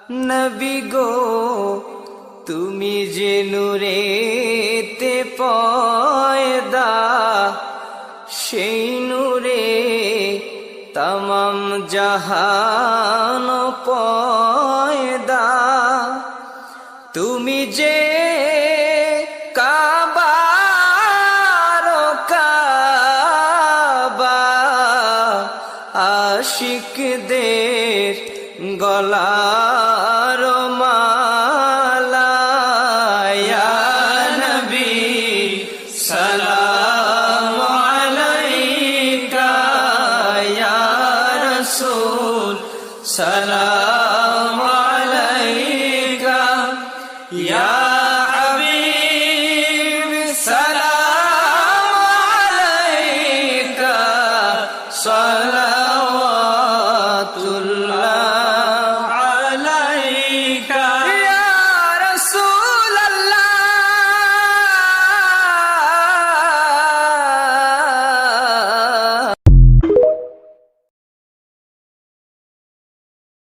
নবী গো তুমি যে নূরেতে পয়দা সেই নূরে তমাম জাহান পয়দা। তুমি যে কাবা গলার মালায়া নবী সালাম আলাইকা ইয়া রাসূল সালাম আলাইকা ইয়া হাবিব সালাম আলাইকা সালাম